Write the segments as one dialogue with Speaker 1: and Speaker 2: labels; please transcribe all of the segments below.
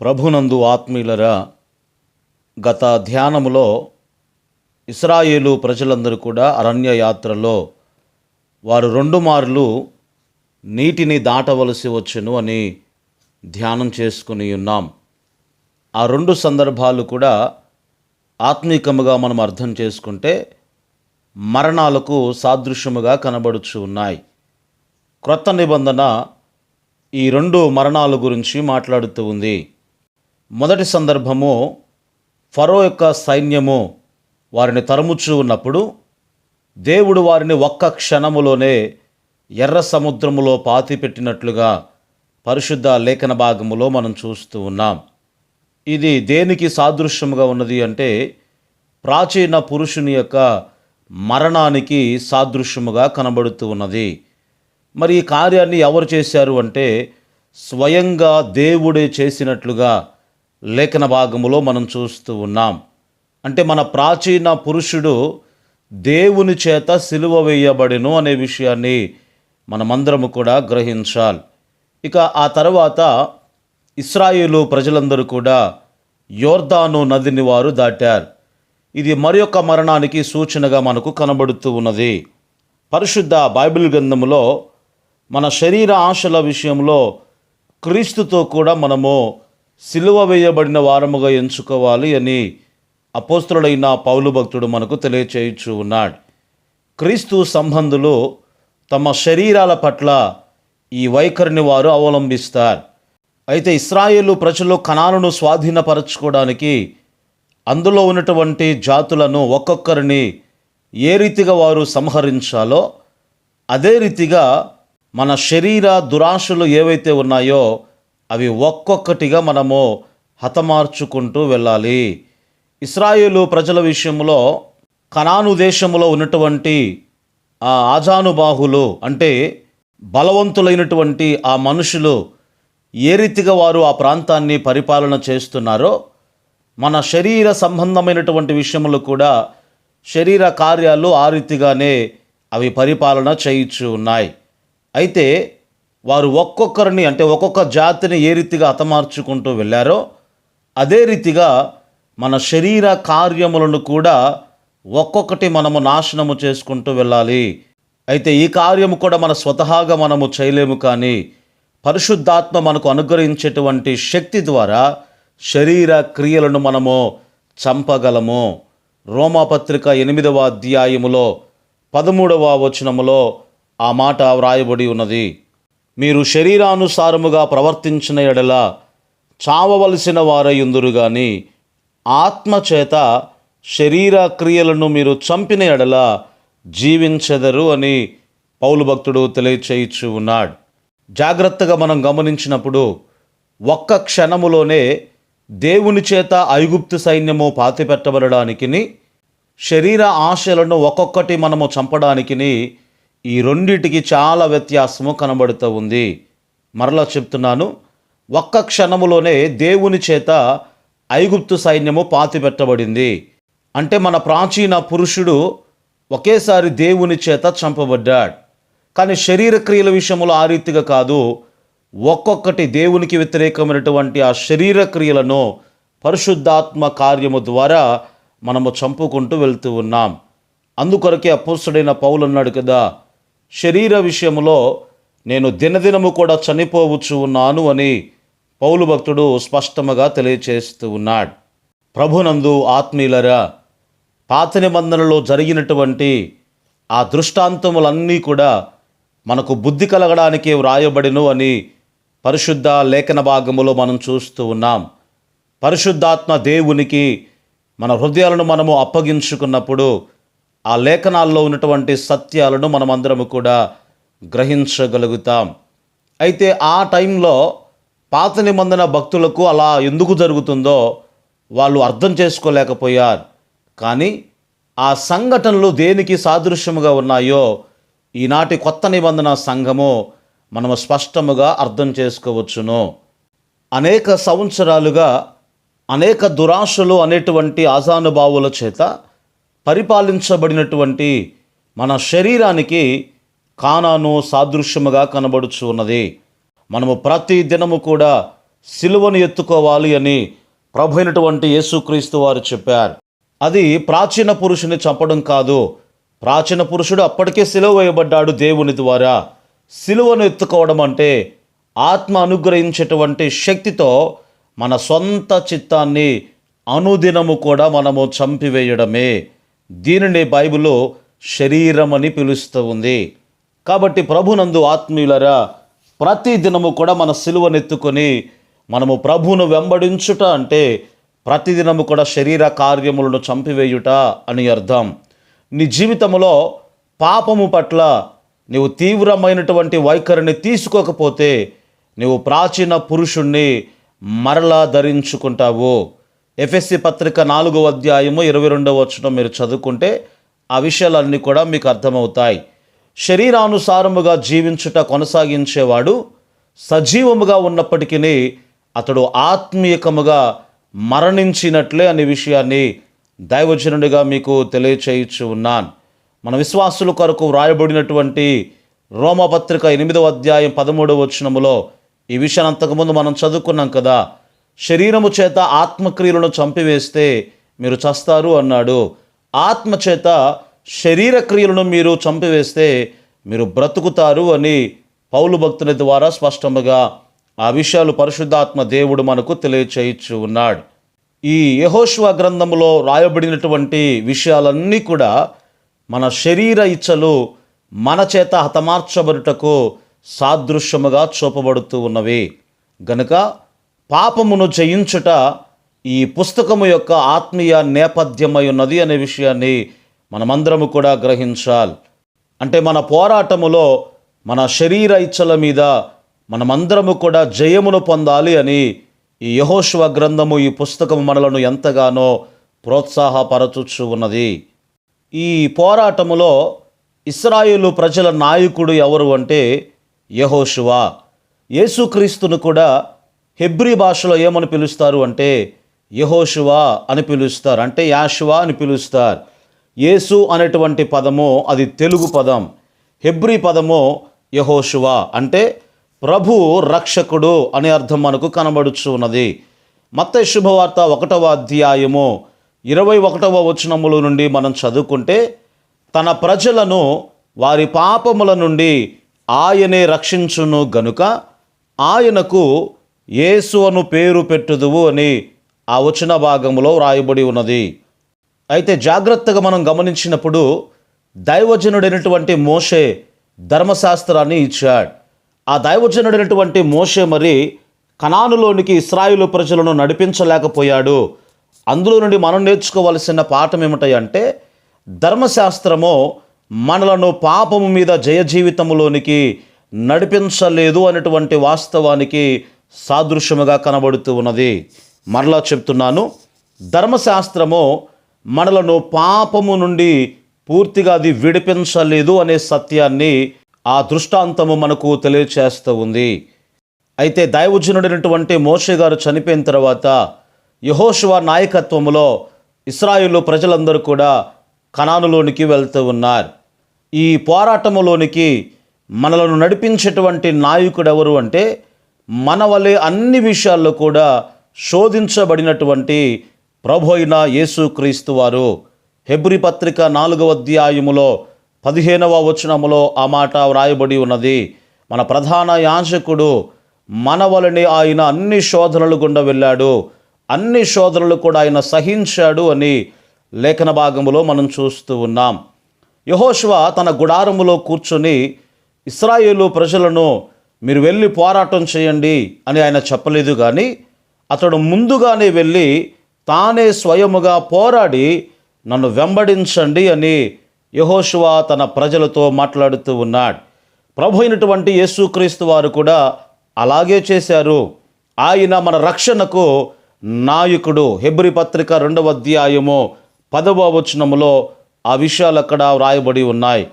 Speaker 1: ప్రభునందు ఆత్మీయులరా గత ధ్యానములో ఇస్రాయేలు ప్రజలందరూ కూడా అరణ్య యాత్రలో వారు రెండు మార్లు నీటిని దాటవలసి వచ్చును అని ధ్యానం చేసుకుని ఉన్నాం. ఆ రెండు సందర్భాలు కూడా ఆత్మీకముగా మనం అర్థం చేసుకుంటే మరణాలకు సాదృశ్యముగా కనబడుచు ఉన్నాయి. క్రొత్త నిబంధన ఈ రెండు మరణాల గురించి మాట్లాడుతూ ఉంది. మొదటి సందర్భము ఫరో యొక్క సైన్యము వారిని తరుముచూ ఉన్నప్పుడు దేవుడు వారిని ఒక్క క్షణములోనే ఎర్ర సముద్రములో పాతిపెట్టినట్లుగా పరిశుద్ధ లేఖన భాగములో మనం చూస్తూ ఉన్నాం. ఇది దేనికి సాదృశ్యముగా ఉన్నది అంటే ప్రాచీన పురుషుని యొక్క మరణానికి సాదృశ్యముగా కనబడుతూ ఉన్నది. మరి ఈ కార్యాన్ని ఎవరు చేశారు అంటే స్వయంగా దేవుడే చేసినట్లుగా లేఖన భాగములో మనం చూస్తూ ఉన్నాం. అంటే మన ప్రాచీన పురుషుడు దేవుని చేత సిలువ వేయబడిను అనే విషయాన్ని మనమందరము కూడా గ్రహించాలి. ఇక ఆ తర్వాత ఇస్రాయేలు ప్రజలందరూ కూడా యోర్దాను నదిని వారు దాటారు. ఇది మరి మరణానికి సూచనగా మనకు కనబడుతూ ఉన్నది. పరిశుద్ధ బైబిల్ గ్రంథములో మన శరీర ఆశల విషయంలో క్రీస్తుతో కూడా మనము సిలువ వేయబడిన వారముగా ఎంచుకోవాలి అని అపోస్తుడైన పౌలు భక్తుడు మనకు తెలియచేయచ్చు ఉన్నాడు. క్రీస్తు సంబంధులు తమ శరీరాల పట్ల ఈ వైఖరిని వారు అవలంబిస్తారు. అయితే ఇస్రాయేలు ప్రజలు కణాలను స్వాధీనపరచుకోవడానికి అందులో ఉన్నటువంటి జాతులను ఒక్కొక్కరిని ఏ రీతిగా వారు సంహరించాలో అదే రీతిగా మన శరీర దురాశలు ఏవైతే ఉన్నాయో అవి ఒక్కొక్కటిగా మనము హతమార్చుకుంటూ వెళ్ళాలి. ఇస్రాయేలు ప్రజల విషయంలో కనాను దేశంలో ఉన్నటువంటి ఆ ఆజానుబాహులు అంటే బలవంతులైనటువంటి ఆ మనుషులు ఏ రీతిగా వారు ఆ ప్రాంతాన్ని పరిపాలన చేస్తున్నారో మన శరీర సంబంధమైనటువంటి విషయములు కూడా శరీర కార్యాలు ఆ రీతిగానే అవి పరిపాలన చేయించు ఉన్నాయి. అయితే వారు ఒక్కొక్కరిని అంటే ఒక్కొక్క జాతిని ఏ రీతిగా హతమార్చుకుంటూ వెళ్ళారో అదే రీతిగా మన శరీర కార్యములను కూడా ఒక్కొక్కటి మనము నాశనము చేసుకుంటూ వెళ్ళాలి. అయితే ఈ కార్యము కూడా మన స్వతహాగా మనము చేయలేము కానీ పరిశుద్ధాత్మ మనకు అనుగ్రహించేటువంటి శక్తి ద్వారా శరీర క్రియలను మనము చంపగలము. రోమాపత్రిక ఎనిమిదవ అధ్యాయములో పదమూడవ వచనములో ఆ మాట వ్రాయబడి ఉన్నది. మీరు శరీరానుసారముగా ప్రవర్తించిన ఎడల చావవలసిన వారయుందురు గాని ఆత్మచేత శరీర క్రియలను మీరు చంపిన ఎడల జీవించెదరు అని పౌలు భక్తుడు తెలియచేయిచు ఉన్నాడు. జాగ్రత్తగా మనం గమనించినప్పుడు ఒక్క క్షణములోనే దేవుని చేత ఐగుప్తు సైన్యము పాతిపెట్టబడడానికి శరీర ఆశలను ఒక్కొక్కటి మనము చంపడానికిని ఈ రెండిటికి చాలా వ్యత్యాసము కనబడుతూ ఉంది. మరలా చెప్తున్నాను ఒక్క క్షణములోనే దేవుని చేత ఐగుప్తు సైన్యము పాతిపెట్టబడింది. అంటే మన ప్రాచీన పురుషుడు ఒకేసారి దేవుని చేత చంపబడ్డాడు. కానీ శరీర క్రియల విషయంలో ఆ రీతిగా కాదు ఒక్కొక్కటి దేవునికి వ్యతిరేకమైనటువంటి ఆ శరీర క్రియలను పరిశుద్ధాత్మ కార్యము ద్వారా మనము చంపుకుంటూ వెళ్తూ ఉన్నాం. అందుకొరకే అపోస్తుడైన పౌలు అన్నాడు కదా శరీర విషయంలో నేను దినదినము కూడా చనిపోవచ్చు ఉన్నాను అని పౌలు భక్తుడు స్పష్టముగా తెలియచేస్తూ ఉన్నాడు. ప్రభునందు ఆత్మీయులరా పాత నిబంధనలో జరిగినటువంటి ఆ దృష్టాంతములన్నీ కూడా మనకు బుద్ధి కలగడానికి వ్రాయబడిను అని పరిశుద్ధ లేఖన భాగములో మనం చూస్తూ ఉన్నాం. పరిశుద్ధాత్మ దేవునికి మన హృదయాలను మనము అప్పగించుకున్నప్పుడు ఆ లేఖనాల్లో ఉన్నటువంటి సత్యాలను మనమందరము కూడా గ్రహించగలుగుతాం. అయితే ఆ టైంలో పాత నిబంధన భక్తులకు అలా ఎందుకు జరుగుతుందో వాళ్ళు అర్థం చేసుకోలేకపోయారు. కానీ ఆ సంఘటనలు దేనికి సాదృశ్యముగా ఉన్నాయో ఈనాటి కొత్త నిబంధన సంఘము మనము స్పష్టముగా అర్థం చేసుకోవచ్చును. అనేక సంవత్సరాలుగా అనేక దురాశలు అనేటువంటి ఆజానుభావుల చేత పరిపాలించబడినటువంటి మన శరీరానికి కానాను సాదృశ్యముగా కనబడుచు ఉన్నది. మనము ప్రతి దినము కూడా సిలువను ఎత్తుకోవాలి అని ప్రభు అయినటువంటి యేసుక్రీస్తు వారు చెప్పారు. అది ప్రాచీన పురుషుని చంపడం కాదు. ప్రాచీన పురుషుడు అప్పటికే సిలువ వేయబడ్డాడు దేవుని ద్వారా. సిలువను ఎత్తుకోవడం అంటే ఆత్మ అనుగ్రహించేటువంటి శక్తితో మన సొంత చిత్తాన్ని అనుదినము కూడా మనము చంపివేయడమే. దీనిని బైబిల్లో శరీరం అని పిలుస్తూ ఉంది. కాబట్టి ప్రభునందు ఆత్మీయులరా ప్రతి దినము కూడా మన సిలువనెత్తుకొని మనము ప్రభువును వెంబడించుట అంటే ప్రతిదినము కూడా శరీర కార్యములను చంపివేయుట అని అర్థం. నీ జీవితంలో పాపము పట్ల నీవు తీవ్రమైనటువంటి వైఖరిని తీసుకోకపోతే నీవు ప్రాచీన పురుషుణ్ణి మరలా ధరించుకుంటావు. ఎఫ్ఎస్సి పత్రిక నాలుగో అధ్యాయము ఇరవై రెండవ వచనం మీరు చదువుకుంటే ఆ విషయాలన్నీ కూడా మీకు అర్థమవుతాయి. శరీరానుసారముగా జీవించుట కొనసాగించేవాడు సజీవముగా ఉన్నప్పటికీ అతడు ఆత్మీయకముగా మరణించినట్లే అనే విషయాన్ని దైవజనుడిగా మీకు తెలియచేయచ్చు ఉన్నాను. మన విశ్వాసుల కొరకు వ్రాయబడినటువంటి రోమపత్రిక ఎనిమిదవ అధ్యాయం పదమూడవ వచనములో ఈ విషయాన్ని అంతకుముందు మనం చదువుకున్నాం కదా. శరీరము చేత ఆత్మక్రియలను చంపివేస్తే మీరు చస్తారు అన్నాడు. ఆత్మ చేత శరీర క్రియలను మీరు చంపివేస్తే మీరు బ్రతుకుతారు అని పౌలు భక్తుల ద్వారా స్పష్టముగా ఆ విషయాలు పరిశుద్ధాత్మ దేవుడు మనకు తెలియచేయచ్చు ఉన్నాడు. ఈ యహోష్వ గ్రంథంలో రాయబడినటువంటి విషయాలన్నీ కూడా మన శరీర ఇచ్చలు మన చేత హతమార్చబడుటకు సాదృశ్యముగా చూపబడుతూ ఉన్నవి. గనుక పాపమును చేయించుట ఈ పుస్తకము యొక్క ఆత్మీయ నేపథ్యమై ఉన్నది అనే విషయాన్ని మనమందరము కూడా గ్రహించాలి. అంటే మన పోరాటములో మన శరీర ఇచ్చల మీద మనమందరము కూడా జయమును పొందాలి అని ఈ యహోశివ గ్రంథము ఈ పుస్తకము మనలను ఎంతగానో ప్రోత్సాహపరచుచు ఉన్నది. ఈ పోరాటములో ఇస్రాయేలు ప్రజల నాయకుడు ఎవరు అంటే యహోశివ యేసుక్రీస్తును కూడా హెబ్రీ భాషలో ఏమని పిలుస్తారు అంటే యహోషువా అని పిలుస్తారు అంటే యాషువా అని పిలుస్తారు. యేసు అనేటువంటి పదము అది తెలుగు పదం. హెబ్రీ పదము యహోషువా అంటే ప్రభు రక్షకుడు అనే అర్థం మనకు కనబడుచు ఉన్నది. మత్త శుభవార్త ఒకటవ అధ్యాయము ఇరవై ఒకటవ వచనముల నుండి మనం చదువుకుంటే తన ప్రజలను వారి పాపముల నుండి ఆయనే రక్షించును గనుక ఆయనకు యేసు అను పేరు పెట్టుదువు అని ఆ వచన భాగంలో వ్రాయబడి ఉన్నది. అయితే జాగ్రత్తగా మనం గమనించినప్పుడు దైవజనుడైనటువంటి మోషే ధర్మశాస్త్రాన్ని ఇచ్చాడు. ఆ దైవజనుడైనటువంటి మోషే మరి కణానులోనికి ఇస్రాయిలు ప్రజలను నడిపించలేకపోయాడు. అందులో నుండి మనం నేర్చుకోవలసిన పాఠం ఏమిటంటే ధర్మశాస్త్రము మనలను పాపము మీద జయ జీవితములోనికి నడిపించలేదు అనేటువంటి వాస్తవానికి సాదృశ్యముగా కనబడుతూ ఉన్నది. మరలా చెప్తున్నాను ధర్మశాస్త్రము మనలను పాపము నుండి పూర్తిగా అది విడిపించలేదు అనే సత్యాన్ని ఆ దృష్టాంతము మనకు తెలియచేస్తూ ఉంది. అయితే దైవజనుడైనటువంటి మోషే గారు చనిపోయిన తర్వాత యహోశివ నాయకత్వంలో ఇస్రాయిలు ప్రజలందరూ కూడా కణానులోనికి వెళ్తూ ఉన్నారు. ఈ పోరాటములోనికి మనలను నడిపించేటువంటి నాయకుడు ఎవరు అంటే మన వలె అన్ని విషయాల్లో కూడా శోధించబడినటువంటి ప్రభు అయిన యేసుక్రీస్తు వారు. హెబ్రి పత్రిక నాలుగవ అధ్యాయములో పదిహేనవ వచనములో ఆ మాట వ్రాయబడి ఉన్నది. మన ప్రధాన యాజకుడు మన వలని ఆయన అన్ని శోధనలు గుండా వెళ్ళాడు. అన్ని శోధనలు కూడా ఆయన సహించాడు అని లేఖన భాగంలో మనం చూస్తూ ఉన్నాం. యహోష్వ తన గుడారములో కూర్చొని ఇస్రాయేలు ప్రజలను మీరు వెళ్ళి పోరాటం చేయండి అని ఆయన చెప్పలేదు కానీ అతడు ముందుగానే వెళ్ళి తానే స్వయముగా పోరాడి నన్ను వెంబడించండి అని యహోషువ తన ప్రజలతో మాట్లాడుతూ ఉన్నాడు. ప్రభు అయినటువంటి యేసుక్రీస్తు వారు కూడా అలాగే చేశారు. ఆయన మన రక్షణకు నాయకుడు. హెబ్రి పత్రిక రెండవ అధ్యాయము పదవ వచనములో ఆ విషయాలు అక్కడ వ్రాయబడి ఉన్నాయి.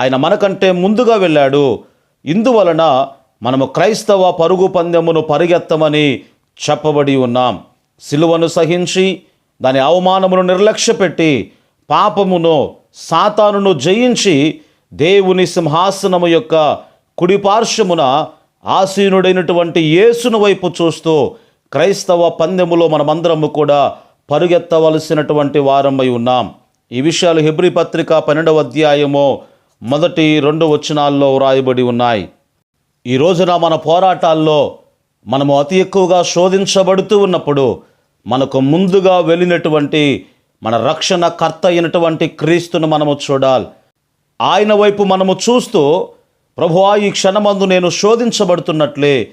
Speaker 1: ఆయన మనకంటే ముందుగా వెళ్ళాడు. ఇందువలన మనము క్రైస్తవ పరుగు పందెమును పరిగెత్తమని చెప్పబడి ఉన్నాం. సిలువను సహించి దాని అవమానమును నిర్లక్ష్యపెట్టి పాపమును సాతానును జయించి దేవుని సింహాసనము యొక్క కుడిపార్శ్వమున ఆసీనుడైనటువంటి యేసును వైపు చూస్తూ క్రైస్తవ పందెములో మనమందరము కూడా పరుగెత్తవలసినటువంటి వారమై ఉన్నాం. ఈ విషయాలు హెబ్రి పత్రిక పన్నెండవ అధ్యాయము మొదటి రెండు వచనాల్లో వ్రాయబడి ఉన్నాయి. ఈ రోజున మన పోరాటాల్లో మనము అతి ఎక్కువగా శోధించబడుతూ ఉన్నప్పుడు మనకు ముందుగా వెళ్ళినటువంటి మన రక్షణ కర్త అయినటువంటి క్రీస్తును మనము చూడాలి. ఆయన వైపు మనము చూస్తూ ప్రభువా ఈ క్షణమందు నేను శోధించబడుతున్నట్లే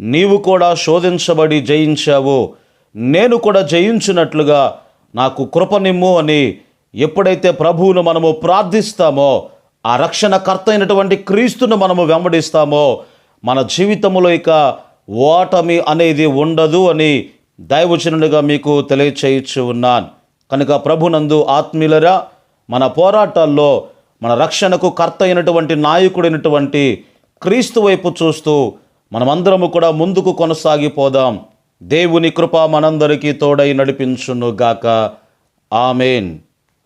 Speaker 1: నీవు కూడా శోధించబడి జయించావు. నేను కూడా జయించినట్లుగా నాకు కృపనిమ్ము అని ఎప్పుడైతే ప్రభువును మనము ప్రార్థిస్తామో ఆ రక్షణకర్త అయినటువంటి క్రీస్తును మనము వెంబడిస్తామో మన జీవితంలో ఇక ఓటమి అనేది ఉండదు అని దైవచనుడిగా మీకు తెలియచేయచ్చు ఉన్నాను. కనుక ప్రభునందు ఆత్మీయులరా మన పోరాటాల్లో మన రక్షణకు కర్త అయినటువంటి నాయకుడైనటువంటి క్రీస్తు వైపు చూస్తూ మనమందరము కూడా ముందుకు కొనసాగిపోదాం. దేవుని కృప మనందరికీ తోడై నడిపించును గాక ఆమెన్.